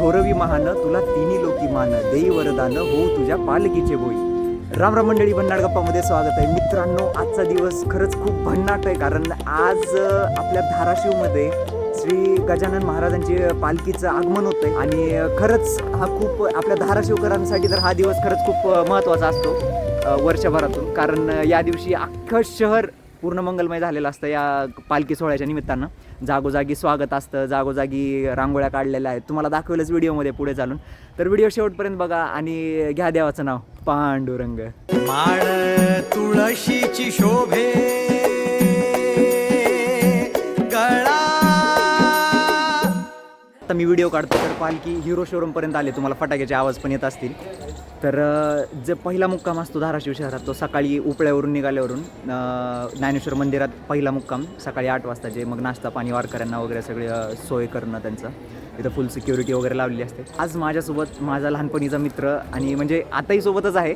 थोरवी महान तुला तिन्ही लोकी मान देई वरदान हो तुझ्या पालकीचे बोई राम राम मंडळी भन्नाड गप्पामध्ये स्वागत आहे. मित्रांनो आजचा दिवस खरंच खूप भन्नाट आहे कारण आज आपल्या धाराशिवमध्ये श्री गजानन महाराजांची पालखीचं आगमन होतं आहे आणि खरंच हा खूप आपल्या धाराशिवकरांसाठी तर हा दिवस खरंच खूप महत्त्वाचा असतो वर्षभरातून. कारण या दिवशी अख्खं शहर पूर्ण मंगलमय झालेलं असतं या पालखी सोहळ्याच्या निमित्तानं. जागोजागी स्वागत असतं जागोजागी रांगोळ्या काढलेल्या आहेत. तुम्हाला दाखवलंच व्हिडिओमध्ये पुढे चालून. तर व्हिडिओ शेवटपर्यंत बघा आणि घ्या देवाचं नाव पांडुरंग. माळ तुळशीची शोभे गळा. आता मी व्हिडिओ काढतो तर पालखी हिरो शोरूमपर्यंत आले. तुम्हाला फटाक्याचे आवाज पण येत असतील. तर जे पहिला मुक्काम असतो धाराशिव शहरात तो सकाळी उपळ्यावरून निघाल्यावरून ज्ञानेश्वर मंदिरात पहिला मुक्काम सकाळी आठ वाजताचे मग नाश्ता पाणी वारकऱ्यांना वगैरे सगळे सोय करणं त्यांचं. इथं फुल सिक्युरिटी वगैरे लावलेली असते. आज माझ्यासोबत माझा लहानपणीचा मित्र आणि म्हणजे आताही सोबतच आहे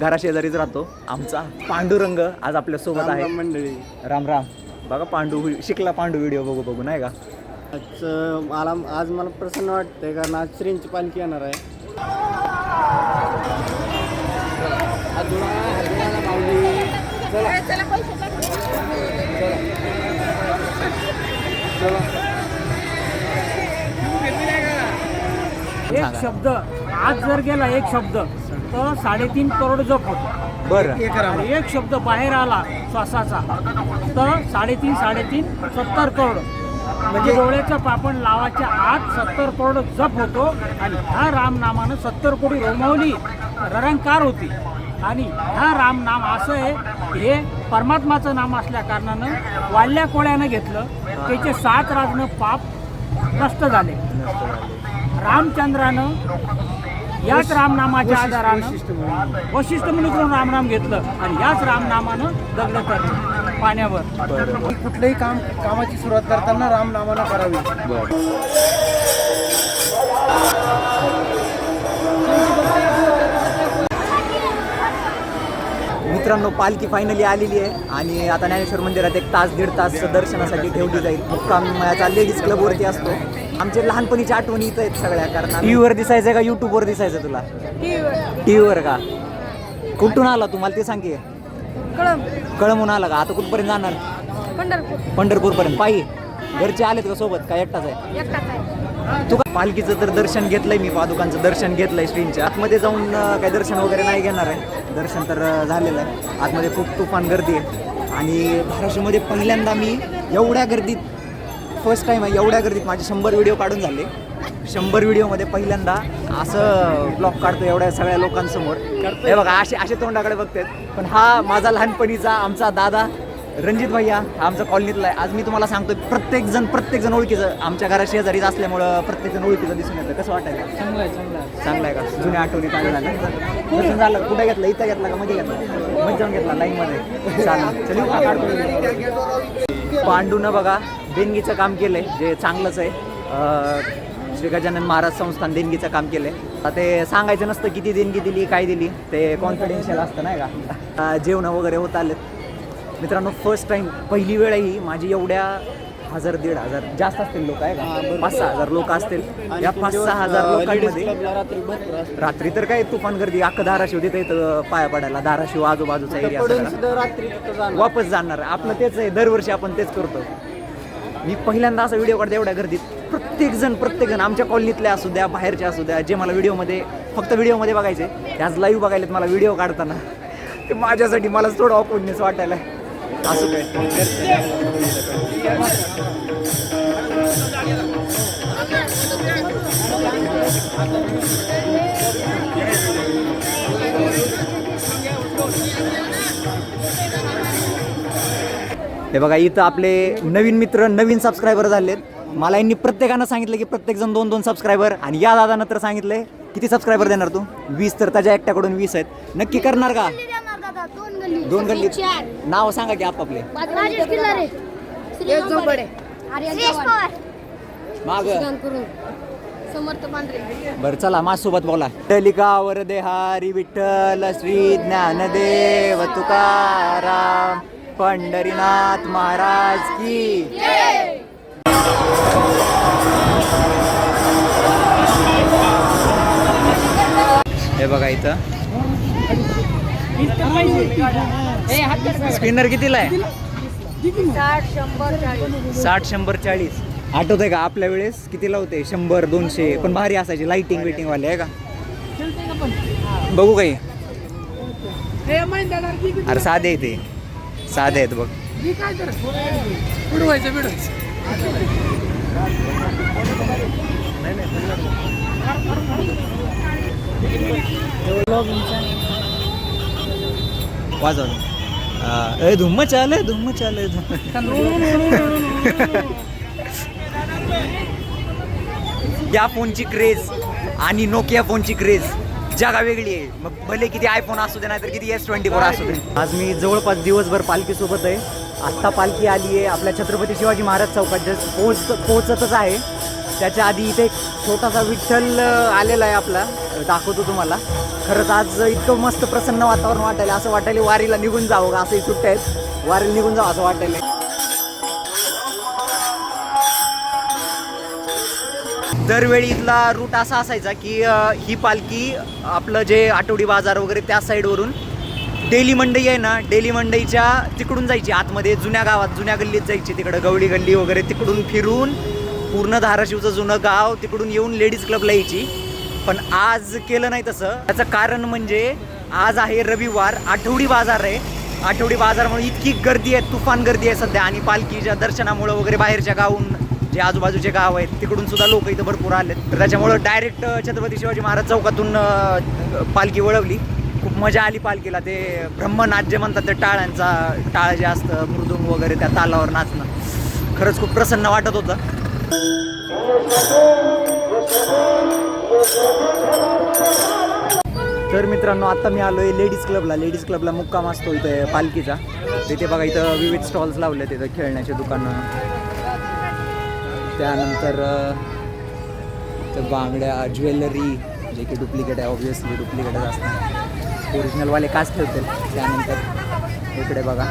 घराशेजारीच राहतो. आमचा पांडुरंग आज आपल्यासोबत आहे. मंडळी. राम राम. बघा पांडू शिकला पांडू व्हिडिओ बघू बघू नाही का? आज मला आज मला प्रसन्न वाटतंय कारण आज श्रींची पालखी येणार आहे. एक. शब्द. आज जर गेला एक शब्द तर साडेतीन करोड जप होतो. बरं. एक शब्द बाहेर आला श्वासाचा तर साडेतीन साडेतीन सत्तर करोड. म्हणजे डोळ्याचं पापण लावाच्या आत सत्तर करोड जप होतो आणि ह्या रामनामानं सत्तर कोटी रोमावली ररंकार होती. आणि ह्या रामनाम असं आहे हे परमात्माचं नाम असल्या कारणानं वाढल्या कोळ्यानं घेतलं. त्याचे सात राजनं पाप नष्ट झाले. रामचंद्रानं याच रामनामाच्या आधारानं वशिष्ठ मुनीकडून रामनाम घेतलं आणि याच रामनामानं दगड करलं पाण्यावर. कुठलंही काम कामाची सुरुवात करताना रामनामानं करावी. मित्रांनो पालखी फायनली आलेली आहे आणि आता ज्ञानेश्वर मंदिरात एक तास दीड तास दर्शनासाठी ठेवली जाईल. मुक्कामाचा लेडीज क्लबवरती असतो. आमचे लहानपणीच्या आठवणी इथं आहेत सगळ्या कारण टी व्हीवर दिसायचं का? यूट्यूबवर दिसायचं तुला? टी व्हीवर का? कुठून आला तुम्हाला ते सांग कळम कळमून आला का? आता कुठपर्यंत जाणार? पंढरपूर. पंढरपूरपर्यंत. पायी. घरचे आलेत का सोबत? का एकटाच आहे? एकटाच आहे. तू का पालखीचं तर दर्शन घेतलंय मी पादुकांचं दर्शन घेतलंय श्रींच्या आतमध्ये जाऊन अं, काही दर्शन वगैरे नाही घेणार आहे. दर्शन तर अं, झालेलं आहे. आतमध्ये खूप तुफान गर्दी आहे. आणि धाराशिवमध्ये पहिल्यांदा मी एवढ्या गर्दीत फर्स्ट टाईम आहे एवढ्या गर्दीत माझे शंभर व्हिडिओ काढून झाले. शंभर व्हिडिओमध्ये पहिल्यांदा असं ब्लॉग काढतो एवढ्या सगळ्या लोकांसमोर. हे बघा असे असे तोंडाकडे बघतात. पण हा माझा लहानपणीचा आमचा दादा रणजित भैया हा आमचा कॉलनीतला आहे. आज मी तुम्हाला सांगतो प्रत्येक जण प्रत्येक जण ओळखीचं. आमच्या घरा शेजारीच असल्यामुळं प्रत्येक जण ओळखीचं दिसून येतं. कसं वाटायचं? चांगलं आहे चांगलं आहे. चांगलं आहे का? जुन्या आठवणी चांगलं झालं झालं कुठे घेतलं? इथं घेतला का मध्ये घेतला? मध्ये जाऊन घेतला लाईनमध्ये. चालेल. चल पांडूनं बघा देणगीचं काम केलंय जे चांगलंच आहे. श्री गजानन महाराज संस्थान देणगीचं काम केलंय. आता ते सांगायचं नसतं किती देणगी दिली काय दिली. ते कॉन्फिडेन्शियल असतं नाही का? जेवणं वगैरे होत आलेत. मित्रांनो फर्स्ट टाइम पहिली वेळ आहे ही माझी एवढ्या हजार दीड हजार जास्त असतील लोक आहे का? पाच सहा हजार लोक असतील. या पाच सहा हजार लोकांमध्ये रात्री तर काय तुफान गर्दी अख्खं धाराशिव तिथे इथं पाया पडायला धाराशिव आजूबाजूचा एरिया वापस जाणार. आपलं तेच आहे दरवर्षी आपण तेच करतो. मी पहिल्यांदा असा व्हिडिओ काढतो एवढ्या गर्दीत. प्रत्येकजण प्रत्येकजण आमच्या कॉलनीतल्या असू द्या बाहेरच्या असू द्या जे मला व्हिडिओमध्ये फक्त व्हिडिओमध्ये बघायचे ते आज लाईव्ह बघायलेत मला व्हिडिओ काढताना. ते माझ्यासाठी मलाच थोडं ऑकवर्डनेस वाटायला असं काय? हे बघा इथं आपले नवीन मित्र नवीन सबस्क्रायबर झालेत. मला यांनी प्रत्येकानं सांगितलं की प्रत्येक जण दोन दोन सबस्क्रायबर आणि या दादानं तर सांगितलंय. किती सबस्क्रायबर देणार तू? वीस तर त्याच्या एकट्याकडून वीस आहेत. नक्की करणार का? दोन गल्ली. दोन गल्ली. चार. नाव सांगा की आपापले. माग. बरं चला माझ्यासोबत बोला. टलिकावर देहारी विठ्ठल श्री ज्ञानदेव तुकाराम पंढरीनाथ महाराज की. हे बघा इथं. स्पिनर कितीला आहे? साठ शंभर चाळीस. आठवत आहे का? आपल्या वेळेस कितीला होते? शंभर दोनशे पण भारी असायचे लाइटिंग वेटिंग वाले आहे का? बघू काही. अरे साधे ते. साधे आहेत बघ. वाजव ए धुम्म चाल धुम्म चाल या फोनची क्रेज आणि नोकिया फोनची क्रेज जागा वेगळी आहे. मग भले किती आयफोन असू दे नाहीतर किती एस ट्वेंटी फोर असू दे. आज मी जवळपास दिवसभर पालखीसोबत आहे. आत्ता पालखी आली आहे आपल्या छत्रपती शिवाजी महाराज चौकात. जस्ट पोहोच पोहोचतच आहे. त्याच्या आधी इथे एक छोटासा विठ्ठल आलेला आहे आपला. दाखवतो तुम्हाला. खरंच आज इतकं मस्त प्रसन्न वातावरण वाटायला असं वाटायला वारीला निघून जावं का? असंही सुट्ट्या आहेत. वारीला निघून जावं असं वाटायला. दरवेळी इथला रूट असा असायचा की ही पालखी आपलं जे आठवडी बाजार वगैरे त्या साईडवरून डेली मंडई आहे ना डेली मंडईच्या तिकडून जायची. आतमध्ये जुन्या गावात जुन्या गल्लीत जायची. तिकडं गवळी गल्ली वगैरे तिकडून फिरून पूर्ण धाराशिवचं जुनं गाव तिकडून येऊन लेडीज क्लबला यायची. पण आज केलं नाही तसं. त्याचं कारण म्हणजे आज आहे रविवार आठवडी बाजार आहे. आठवडी बाजारामुळे इतकी गर्दी आहे तुफान गर्दी आहे सध्या. आणि पालखीच्या दर्शनामुळं वगैरे बाहेरच्या गावून जे आजूबाजूचे गाव आहेत तिकडून सुद्धा लोक इथं भरपूर आले तर त्याच्यामुळं डायरेक्ट छत्रपती शिवाजी महाराज चौकातून पालखी वळवली. खूप मजा आली पालखीला. ते ब्रह्मनाथ जे म्हणतात ते टाळ्यांचा टाळ जे असतं मृदुंग वगैरे त्या तालावर नाचणं. खरंच खूप प्रसन्न वाटत होतं. तर मित्रांनो आता मी आलोय लेडीज क्लबला. लेडीज क्लबला मुक्काम असतो इथे पालखीचा. तिथे बघा इथं विविध स्टॉल्स लावले तिथं खेळण्याचे दुकानं. त्यानंतर तर बांगड्या ज्वेलरी जे की डुप्लिकेट आहे ऑब्विसली डुप्लिकेटच असणार. ओरिजिनलवाले काच ठेवतील. त्यानंतर इकडे बघा.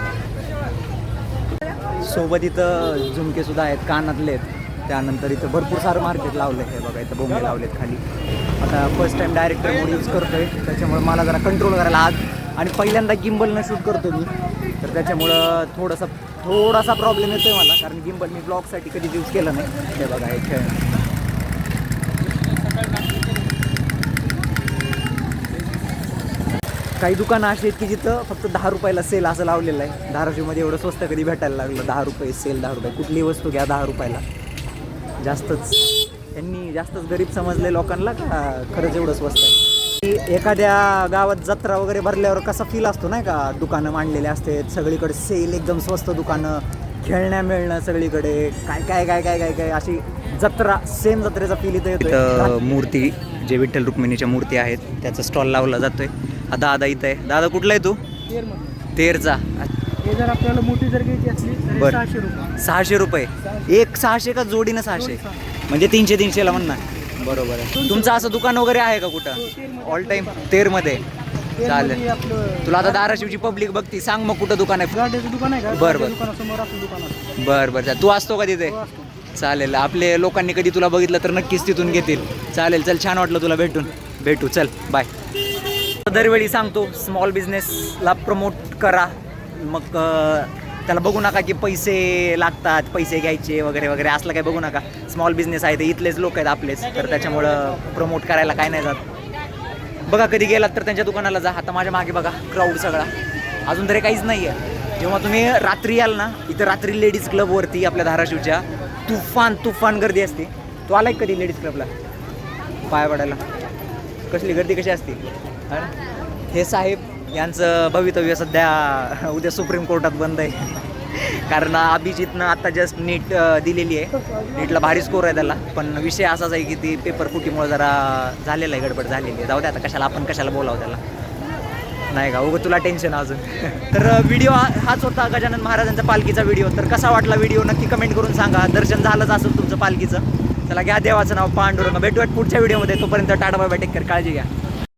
सोबत इथं झुमकेसुद्धा आहेत कानातले आहेत. त्यानंतर इथं भरपूर सारं मार्केट लावलं आहे बघा इथं बोंबे लावलेत खाली. आता first time director mode use करतो आहे त्याच्यामुळे मला जरा कंट्रोल करायला आज आणि पहिल्यांदा गिम्बलनं शूट करतो मी. तर त्याच्यामुळं थोडंसं थोडासा प्रॉब्लेम येतोय मला कारण गिम्बल मी ब्लॉगसाठी कधी यूज केलं नाही. ते बघा हे खेळ. काही दुकानं अशी आहेत की जिथं फक्त दहा रुपयाला सेल असं लावलेलं आहे. धाराशिवमध्ये एवढं स्वस्त कधी भेटायला लागलं? दहा रुपये सेल दहा रुपये. कुठलीही वस्तू घ्या दहा रुपयाला. जास्तच. त्यांनी जास्तच गरीब समजले लोकांना का खरंच एवढं स्वस्त आहे? एखाद्या गावात जत्रा वगैरे भरल्यावर कसा फील असतो नाही का? दुकानं मांडलेले असते सगळीकडे सेल एकदम स्वस्त दुकानं खेळण्या मिळणं सगळीकडे. काय काय काय काय काय काय अशी जत्रा सेम जत्रेचा फील इथं येतो मूर्ती जे विठ्ठल रुक्मिणीच्या मूर्ती आहेत त्याचा स्टॉल लावला जातोय. दादा इथं आहे. दादा कुठला आहे तू? तेरचा. हे जर आपल्याला मोठी जर घ्यायची असली तर बर. सहाशे रुपये. सहाशे रुपये. एक सहाशे का जोडीनं सहाशे? म्हणजे तीनशे तीनशेला म्हणणार. बरोबर आहे. तुमचं असं दुकान वगैरे आहे का कुठं? ऑल टाइम तेरमध्ये. चालेल. तुला आता धाराशिवची पब्लिक बघती सांग मग कुठं दुकान आहे. दुकान आहे बर, बर. बर बर. तू असतो का तिथे? असतो. चालेल. आपले लोकांनी कधी तुला बघितलं तर नक्कीच तिथून घेतील. चालेल चल छान वाटलं तुला भेटून. भेटू चल बाय दरवेळी सांगतो स्मॉल बिझनेसला प्रमोट करा. मग त्याला बघू नका की पैसे लागतात पैसे घ्यायचे वगैरे वगैरे. असलं काय बघू नका. स्मॉल बिझनेस आहे ते इथलेच लोक आहेत आपलेच. तर त्याच्यामुळं प्रमोट करायला काय नाही जात. बघा कधी गेलात तर त्यांच्या दुकानाला जा. आता माझ्या मागे बघा क्राऊड सगळा. अजून तरी काहीच नाही आहे जेव्हा तुम्ही रात्री याल ना इथं रात्री लेडीज क्लबवरती आपल्या धाराशिवच्या तुफान तुफान गर्दी असते. तू आलाय कधी लेडीज क्लबला पाय पडायला. कसली गर्दी कशी असते? हे साहेब यांचं भवितव्य सध्या उद्या सुप्रीम कोर्टात बंद आहे. कारण अभिजितनं आता जस्ट नीट दिलेली आहे. नीटला भारी स्कोर आहे त्याला. पण विषय असाच आहे की ती पेपर फुटीमुळे जरा झालेला आहे गडबड झालेली आहे. जाऊ दे आता कशाला आपण कशाला बोलावं त्याला? नाही का? उगं तुला टेन्शन अजून. तर व्हिडिओ हाच होता गजानन महाराजांचा पालखीचा व्हिडिओ तर कसा वाटला व्हिडिओ नक्की कमेंट करून सांगा. दर्शन झालंच असेल तुमचं पालखीचं. चला घ्या देवाचं नाव पांडुरंग. भेटूयात पुढच्या व्हिडिओमध्ये तोपर्यंत टाटा बाय टेक कर काळजी घ्या.